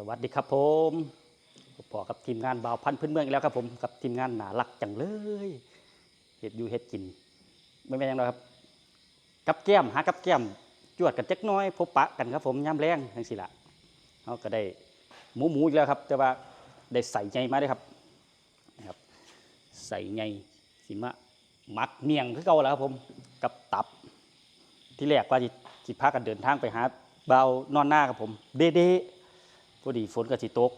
สวัสดีครับผมพอกับทีมงานบ่าวพันธุ์พื้นเมืองอีกแล้วครับผมกับทีมงานหนาลักจังเลยเห็ดอยู่เห็ดกินไม่แม่นยังหรอกครับกับแก้มหากับแก้มจวดกันจักน้อย พบปะกันครับผมย่ำแรงทั้งสิละเขาก็ได้หมูหมูอีกแล้วครับ แต่ว่าได้ใส่ใหญ่มาด้วยครับนะครับ ใส่ใหญ่สิมามัดเมียงคือเก่าแล้วครับผมกับตับที่แรกว่าจิจิพากันเดินทางไปหาเบานอนหน้าครับผม เด้ อดีฝนก็สิตก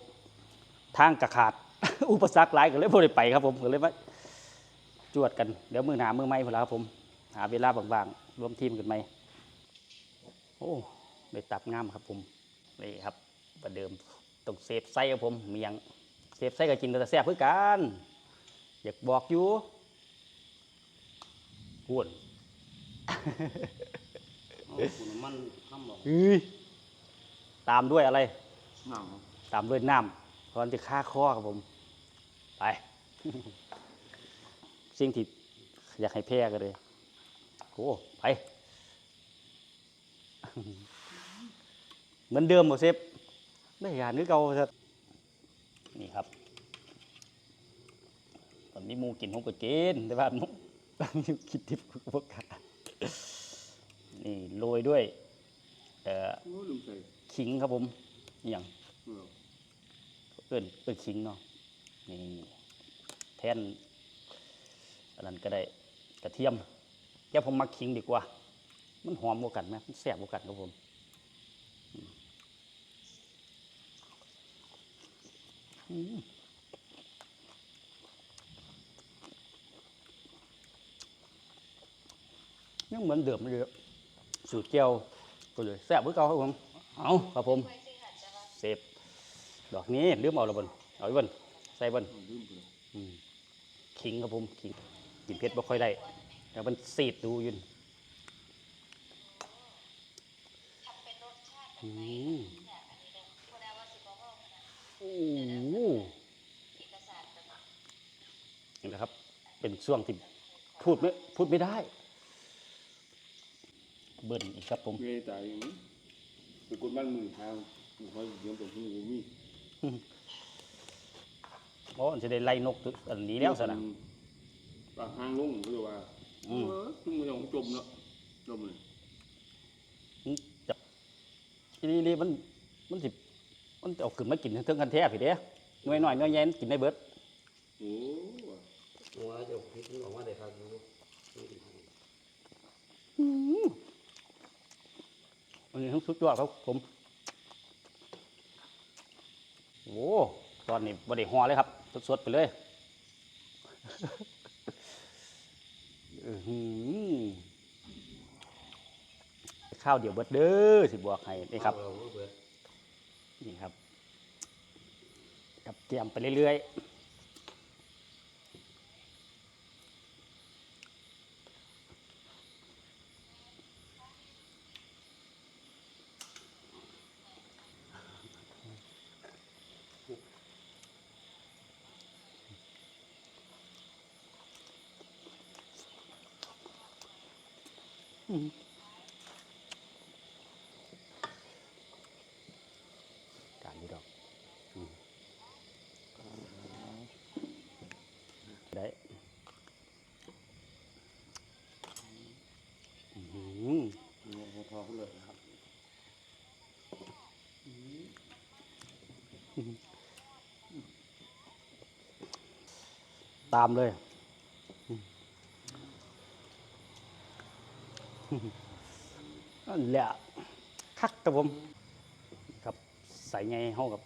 ทางกระขาด อุปสรรคหลายก็เลยบ่ได้ไปครับผมก็เลยว่าจวดกันเดี๋ยวมือหนามือไม่พอแล้วครับผมหาเวลาบางๆรวมทีมกันไหมโอ้ได้ตับงามครับผมนี่ครับประเดิมต้องเซฟไส้ครับผมเมียงเซฟไส้ก็กินแต่แซ่บเพื่อกันอยากบอกอยู่พูดเอาคุณน้ำมันทำบอกอื้อตามด้วยอะไรห นังตามด้วยน้ำเพราะมันจะฆ่าคอครับผม ไป สิ่งที่อยากให้แพ้กันเลยโอ้ไป เหมือนเดิมหมดเซฟได้งานนึกเก่าซะนี่ครับตอนนี้หมูกินผมก็กินแต่ว่าหมูคิดทิพย์พวกกันนี่โรยด้วย เอ่อโอ้ลืมใส่ ขิงครับผมอหย่าง เออเอิ้นเอิ้นขิงเนาะนี่แทนอันนั้นก็ได้กระเทียมแกผมมักขิงดีกว่า มันหอมกว่ากันไหมมันแซ่บกว่ากันครับผมอืมอืมยังเหมือนเดิมเลยอะสูตรเจียวก็เลยแซ่บเหมือนเก่าครับผม เอาครับผมเซฟ ดอกนี้ลืมเอาละบนเอาไว้บนใส่บนขิงครับผมขิงกินเผ็ดบ่ค่อยได้แต่มันสีดดูยืนอืมอันนี้เด้อพูดได้ว่าสิบห้องนะโอ้นี่แหละครับ เป็นช่วงที่พูดไม่พูดไม่ได้ เบิ่นอีกครับผมเมย์ตาอย่างนี้ไปกดบ้านมือทางมือเขาเยี่ยมตรงที่มื อมีเพราะมันจะได้ไล่นกตัวอันนี้แล้วสนะปากห้างลงเขาเรียกว่าอืมเออซึ่งมันยังจมเนาะจมเลยจับทีนี้นี่มันมันสิมันจะเอาขึ้นมากินเทิงกันแท้พี่เด้หน่วยหน่อยหน่วยใหญ่มันกินได้เบิดโอ้ว่าจะพิษมันออกมาได้ครับอยู่อันนี้ทั้งสุดยอดครับผม โอ้ตอนนี้บไดหัวเลยครับ สดๆไปเลยอื้อหือข้าวเดี๋ยวเบิดเด้อสิบอกให้นี่ครับเราเบิดนี่ครับ กับเตรียมไปเรื่อยๆ การนี้ดอกได้อือหือพอเขาเลยครับตามเลย นั่นแหละคักครับผมครับใส่ไงห้องกับ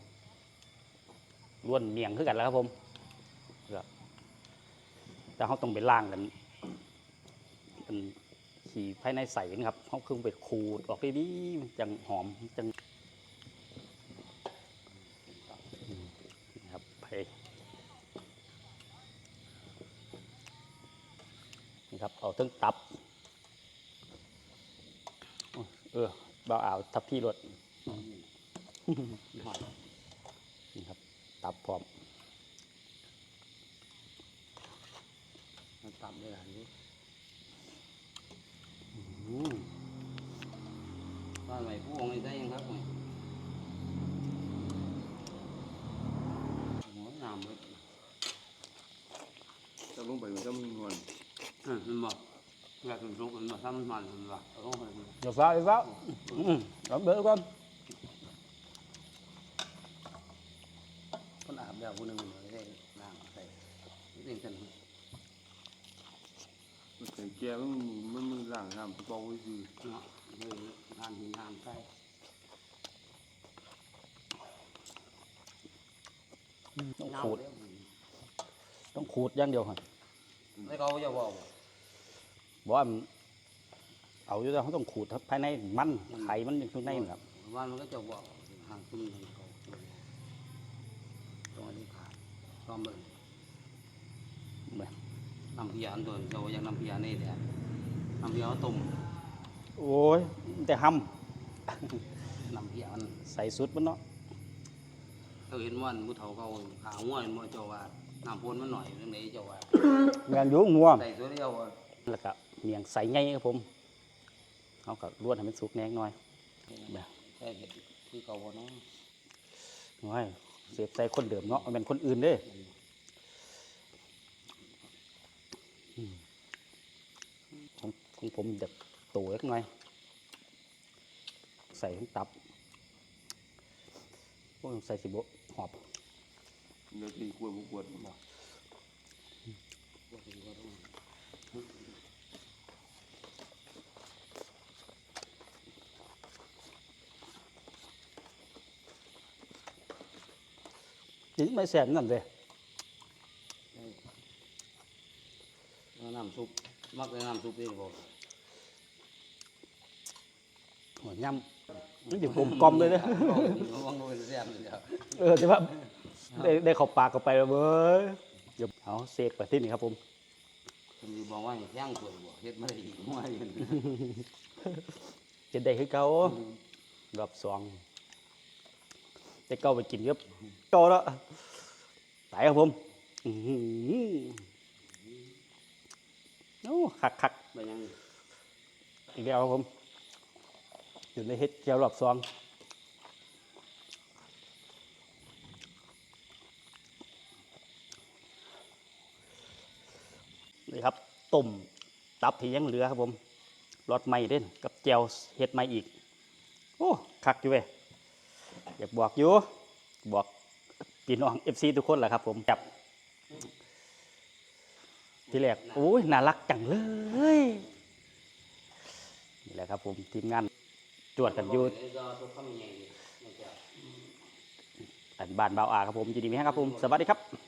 ล้วนเมียงคือกันแล้วครับผมครับแต่เขาต้องไปล่างกันกันขี่ภายในใส่นะครับเขาเครื่องไปขูดออกดีจังหอมจังนี่ครับไปนี่ครับเอาทั้งตับ บ่าวอ่าวทับที่รถนี่ครับ ตับพร้อมตับเลยอันนี้บ้านใหม่ผู้องได้ยังครับผมหัวน้ำเลยจะลงไปมันก็มึงหอนอ่มันบมกาลงไปมันเดี๋ยวฟ้าเดี๋ยวฟ้าอืมเอาเบอร์ก่อนคนอาบแล้วคนหนึ่งมันได้ล้างใส่เรื่องกันมันใส่แก้วมันมันมันล้างน้ำเปล่าไว้คือเนาะเลยทานหินทานใส่ต้องขูด ต้องขูดอย่างเดียวครับแล้วเขาจะบอก บอกว่ามันเอาอยู่แล้วเขาต้องขูดภายในมันไข่มันอยู่ข้างในนั่นครับว่ามันก็จะบอกห่างขึ้นเขาตรงนี้ขาดต้องเบิ่งแบบน้ำเพียอันตัวเรายังน้ำเพียนี่แหละน้ำเพียเขาต้มโอ้ยแต่ห้น้ำเพียมันำใส่สุดมันเนาะเขาเห็นว่าผู้เฒ่าเขาขาง่วยมันเจ้าว่าน้ำพ่นมันหน่อยเรื่องไหนเจ้าว่าแมนอยู่งัวใส่ตัวเดียวว่า แล้วก็ เมียงใส่ไงครับผมเขาก็ลวดให้มันสุกแหนงหน่อยแบบใช่เห็ดคือเก่าบ่เนาะน้อยเสียบใส่คนเดิมเนาะมันเป็นคนอื่นเด้อืมของของผมแบบโตเล็กน้อย ใส่ทั้งตับพวกใส่สิบหอบเดี๋ยวตีขวดบ่ขวด บ่นี่ไม่แสบนั่นเลยแล้วน้ำซุปมักเลยน้ำซุปนี่บอกหัวย่ำมันอยู่กลมกลอมเลยนะว่างโดนแซ่บเลยครับเออแต่ว่าได้ได้เข้าปากเข้าไปแล้วเว้ยเดี๋ยวเอาเสกไปที่นี่ครับผมคุณบอกว่าย่างสวยบ่เฮ็ดมาได้อีกว่าอยู่จะได้ให้เขารอบสอง จะเก้าไปกินครับเก้าแล้วตายครับผมอื้อหือโอ้คักคักไปยังๆอีกแล้วครับผมอยู่ในเฮ็ดเกียวรอบสองนี่ครับต้มตับที่ยังเหลือครับผมรสใหม่เด่นกับเจียวเฮ็ดใหม่อีก โอ้คักอยู่เว้ย อยากบอกอยู่บอกพี่น้องเอฟซีทุกคนแหละครับ ผมจับที่แรกโอ้ยน่ารักจังเลยนี่แหละครับ ผมทีมงานจวดกันอยู่อันบ้านเบาอาครับผมยินดีไหมครับผมสวัสดีครับ